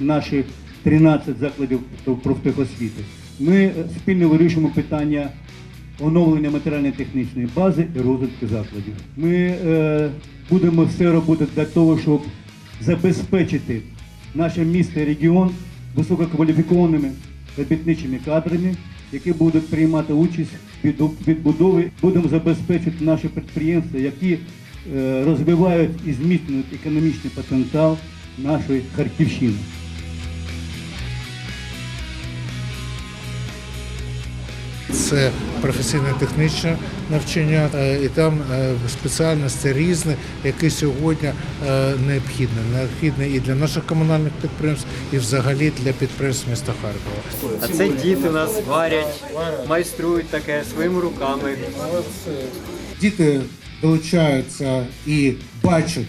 наші 13 закладів профтехосвіти. Ми е, спільно вирішуємо питання оновлення матеріально-технічної бази і розвитку закладів. Ми е, будемо все робити для того, щоб забезпечити наше місто і регіон висококваліфікованими робітничими кадрами, які будуть приймати участь в відбудові. Будемо забезпечити наші підприємства, які розвивають і зміцнюють економічний потенціал нашої Харківщини. Це професійне технічне навчання, е, і там е, спеціальності різні, які сьогодні е, необхідні. Необхідні і для наших комунальних підприємств, і взагалі для підприємств міста Харкова. А це діти нас варять, майструють таке своїми руками. Діти долучаються і бачать.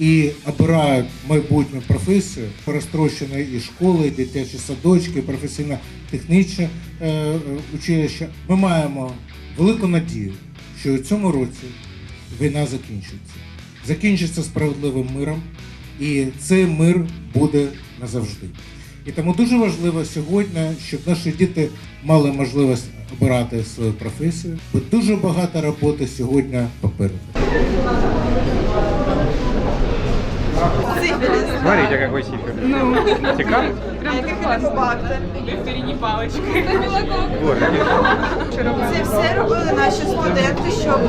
І обирають майбутню професію, розтрощені і школи, і дитячі садочки, і професійно-технічне е, е, училище. Ми маємо велику надію, що у цьому році війна закінчиться. Закінчиться справедливим миром, і цей мир буде назавжди. І тому дуже важливо сьогодні, щоб наші діти мали можливість обирати свою професію, бо дуже багато роботи сьогодні попереду. Смотрите, какой сифилис. Ну, Цікаво? Вікторіні палички. Вот, Це все робили наші студенти, щоб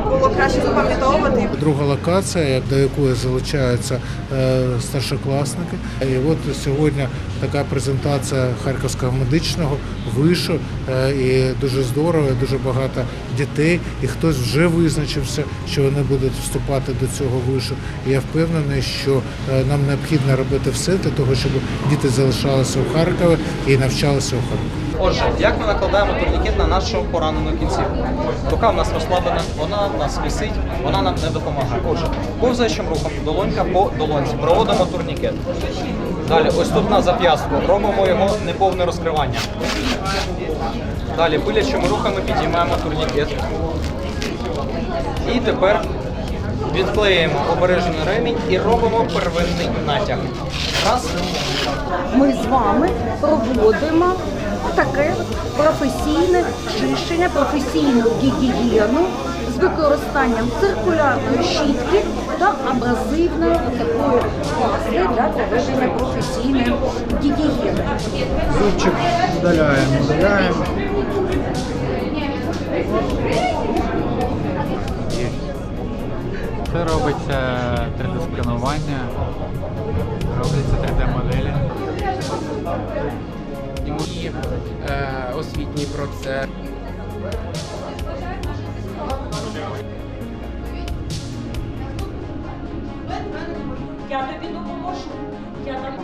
було краще запам'ятовувати. Друга локація, до якої залучаються е, старшокласники. І от сьогодні така презентація Харківського медичного вишу, е, і дуже здорово, і дуже багато дітей, і хтось вже визначився, що вони будуть вступати до цього вишу. І я впевнений, що е, нам необхідно робити все для того, щоб діти залишалися у Харкові і навчалися у Харкові. Отже, як ми накладаємо турнікет на нашу поранену кінцівку? Рука в нас розслаблена, вона в нас висить, вона нам не допомагає. Отже, ковзаючим рухом, долонька по долонці, проводимо турнікет. Далі, ось тут на зап'ястку, робимо його неповне розкривання. Далі, пилячими рухами підіймаємо турнікет. І тепер відклеїмо обережний ремінь і робимо первинний натяг. Раз. ми з вами проводимо таке професійне чищення, професійну гігієну з використанням циркулярної щітки та абразивної такої пасти для проведення професійної гігієни. Зубчик удаляємо, удаляємо. Це робиться 3D-сканування, освітній процес. Я тобі допоможу. Я там